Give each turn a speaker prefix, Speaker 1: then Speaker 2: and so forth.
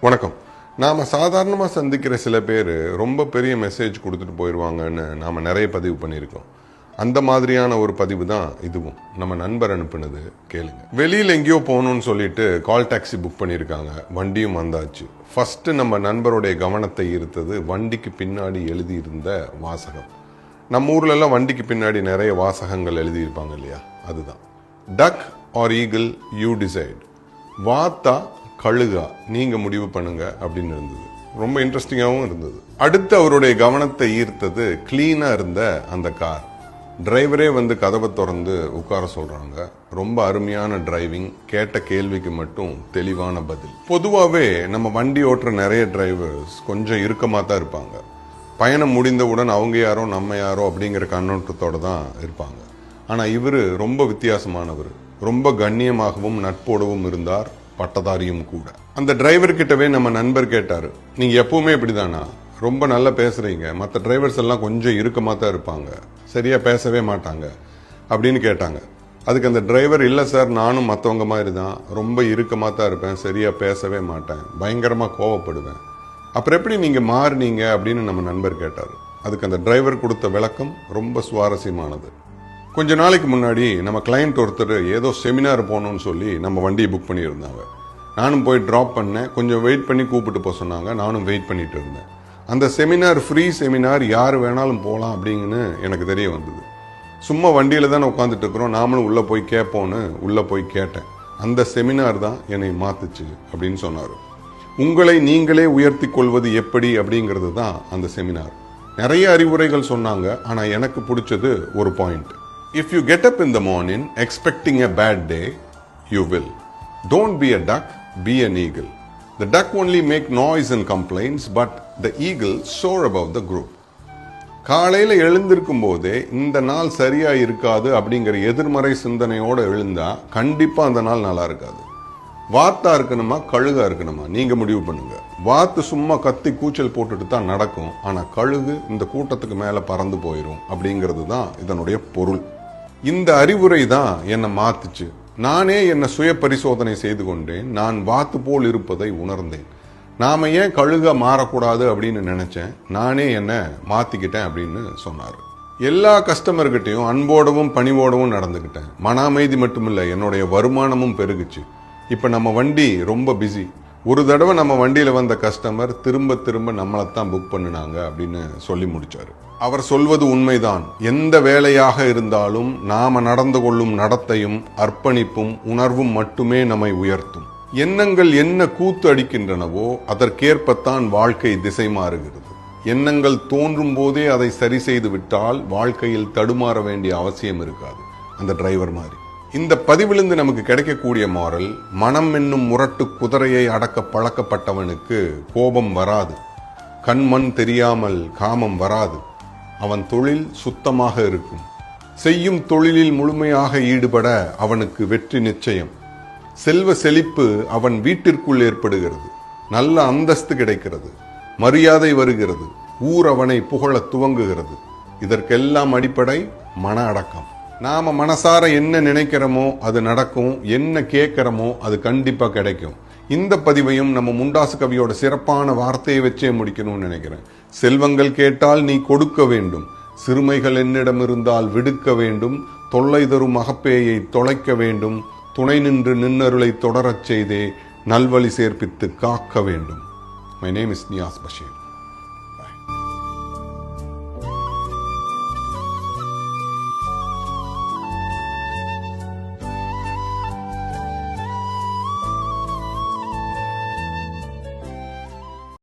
Speaker 1: வணக்கம். நாம் சாதாரணமாக சந்திக்கிற சில பேர் ரொம்ப பெரிய மெசேஜ் கொடுத்துட்டு போயிடுவாங்கன்னு நாம் நிறைய பதிவு பண்ணியிருக்கோம். அந்த மாதிரியான ஒரு பதிவு தான் இதுவும். நம்ம நண்பர் அனுப்புனது கேளுங்க. வெளியில் எங்கேயோ போகணும்னு சொல்லிட்டு கால் டாக்ஸி புக் பண்ணியிருக்காங்க. வண்டியும் வந்தாச்சு. ஃபஸ்ட்டு நம்ம நண்பருடைய கவனத்தை ஈர்த்தது வண்டிக்கு பின்னாடி எழுதியிருந்த வாசகம். நம்ம ஊர்ல வண்டிக்கு பின்னாடி நிறைய வாசகங்கள் எழுதியிருப்பாங்க இல்லையா? அதுதான். Duck or eagle you decide வாத்தா கழுகா நீங்கள் முடிவு பண்ணுங்க அப்படின்னு இருந்தது. ரொம்ப இன்ட்ரெஸ்டிங்காகவும் இருந்தது. அடுத்து அவருடைய கவனத்தை ஈர்த்தது கிளீனாக இருந்த அந்த கார் டிரைவரே வந்து கதவை திறந்து உட்கார சொல்கிறாங்க ரொம்ப அருமையான டிரைவிங் கேட்ட கேள்விக்கு மட்டும் தெளிவான பதில். பொதுவாகவே நம்ம வண்டி ஓட்டுற நிறைய டிரைவர்ஸ் கொஞ்சம் இறுக்கமாக தான் இருப்பாங்க. பயணம் முடிந்தவுடன் அவங்க யாரோ நம்ம யாரோ அப்படிங்கிற கண்ணோட்டத்தோடு தான் இருப்பாங்க. ஆனால் இவர் ரொம்ப வித்தியாசமானவர். ரொம்ப கண்ணியமாகவும் நட்போடவும் இருந்தார். பட்டதாரியும் கூட. அந்த டிரைவர் கிட்டவே நம்ம நண்பர் கேட்டார் நீங்க எப்பவுமே இப்படிதானா? ரொம்ப நல்லா பேசுறீங்க. மற்ற டிரைவர்ஸ் எல்லாம் கொஞ்சம் இறுக்கமாக தான் இருப்பாங்க. சரியா பேசவே மாட்டாங்க. அப்படின்னு கேட்டாங்க. அதுக்கு அந்த டிரைவர் இல்லை சார் நானும் மற்றவங்க மாதிரி தான். ரொம்ப இறுக்கமாக தான் இருப்பேன். சரியாக பேசவே மாட்டேன். பயங்கரமாக கோவப்படுவேன். அப்புறம் எப்படி நீங்கள் மாறுனீங்க அப்படின்னு நம்ம நண்பர் கேட்டார். அதுக்கு அந்த டிரைவர் கொடுத்த விளக்கம் ரொம்ப சுவாரஸ்யமானது. கொஞ்ச நாளைக்கு முன்னாடி நம்ம கிளையண்ட் ஒருத்தர் ஏதோ செமினார் போகணும்னு சொல்லி நம்ம வண்டியை புக் பண்ணியிருந்தாங்க. நானும் போய் ட்ராப் பண்ணேன். கொஞ்சம் வெயிட் பண்ணி கூப்பிட்டு போக சொன்னாங்க. நானும் வெயிட் பண்ணிட்டு இருந்தேன். அந்த செமினார் ஃப்ரீ செமினார் யார் வேணாலும் போகலாம் அப்படிங்கன்னு எனக்கு தெரிய வந்தது. சும்மா வண்டியில் தானே உட்காந்துட்டு இருக்கிறோம். நாமளும் உள்ளே போய் கேட்போன்னு உள்ளே போய் கேட்டேன். அந்த செமினார் தான் என்னை மாத்துச்சு அப்படின்னு சொன்னார். உங்களை நீங்களே உயர்த்தி கொள்வது எப்படி அப்படிங்கிறது தான் அந்த செமினார் நிறைய அறிவுரைகள் சொன்னாங்க. ஆனால் எனக்கு பிடிச்சது ஒரு point if you get up in the morning expecting a bad day you will don't be a duck be an eagle the duck only make noise and complaints, but the eagle soar above the group காலையில் எழுந்திருக்கும் போதே இந்த நாள் சரியா இருக்காது அப்படிங்கிற எதிர்மறை சிந்தனையோடு எழுந்தா கண்டிப்பாக அந்த நாள் நல்லா இருக்காது. வாத்தா இருக்கணுமா கழுகா இருக்கணுமா? நீங்கள் முடிவு பண்ணுங்க. வாத்து சும்மா கத்தி கூச்சல் போட்டுட்டு தான் நடக்கும் ஆனால் கழுகு இந்த கூட்டத்துக்கு மேலே பறந்து போயிடும் அப்படிங்கிறது தான் இதனுடைய பொருள். இந்த அறிவுரை தான் என்னை மாத்துச்சு. நானே என்னை சுய பரிசோதனை செய்து கொண்டேன். நான் வாத்து போல் இருப்பதை உணர்ந்தேன். நாம ஏன் கழுக மாறக்கூடாது அப்படின்னு நினைச்சேன். நானே என்னை மாத்திக்கிட்டேன் அப்படின்னு சொன்னார். எல்லா கஸ்டமர்கிட்டையும் அன்போடவும் பணிவோடவும் நடந்துக்கிட்டேன். மன அமைதி மட்டுமில்லை என்னுடைய வருமானமும் பெருகுச்சு. இப்போ நம்ம வண்டி ரொம்ப பிஸி ஒரு தடவை நம்ம வண்டியில் வந்த கஸ்டமர் திரும்ப திரும்ப நம்மளைத்தான் புக் பண்ணினாங்க அப்படின்னு சொல்லி முடித்தார் அவர் சொல்வது உண்மைதான். எந்த வேலையாக இருந்தாலும் நாம நடந்து கொள்ளும் நடத்தையும் அர்ப்பணிப்பும் உணர்வும் மட்டுமே நம்மை உயர்த்தும். எண்ணங்கள் என்ன கூத்து அடிக்கின்றனவோ அதற்கேற்பத்தான் வாழ்க்கை திசை மாறுகிறது. எண்ணங்கள் தோன்றும் போதே அதை சரி செய்து விட்டால் வாழ்க்கையில் தடுமாற வேண்டிய அவசியம் இருக்காது. அந்த டிரைவர் மாதிரி. இந்த பதிவிலிருந்து நமக்கு கிடைக்கக்கூடிய மாறல் மனம் என்னும் முரட்டு குதிரையை அடக்க பழக்கப்பட்டவனுக்கு கோபம் வராது. கண்மண் தெரியாமல் காமம் வராது. அவன் தொழில் சுத்தமாக இருக்கும். செய்யும் தொழிலில் முழுமையாக ஈடுபட அவனுக்கு வெற்றி நிச்சயம். செல்வ செழிப்பு அவன் வீட்டிற்குள் ஏற்படுகிறது. நல்ல அந்தஸ்து கிடைக்கிறது. மரியாதை வருகிறது. ஊர் அவனை புகழ துவங்குகிறது. இதற்கெல்லாம் அடிப்படை மன அடக்கம். நாம மனசார என்ன நினைக்கிறோமோ அது நடக்கும் என்ன கேட்குறோமோ அது கண்டிப்பாக கிடைக்கும். இந்த பதிவையும் நம்ம முண்டாசு கவியோட சிறப்பான வார்த்தையை வச்சே முடிக்கணும்னு நினைக்கிறேன். செல்வங்கள் கேட்டால் நீ கொடுக்க வேண்டும். சிறுமைகள் என்னிடம் இருந்தால் விடுக்க வேண்டும். தொல்லை தரும் அகப்பேயை தொலைக்க வேண்டும். துணை நின்று நின்னருளை தொடரச் செய்தே நல்வழி சேர்ப்பித்து காக்க வேண்டும். My name is Niyas Basheer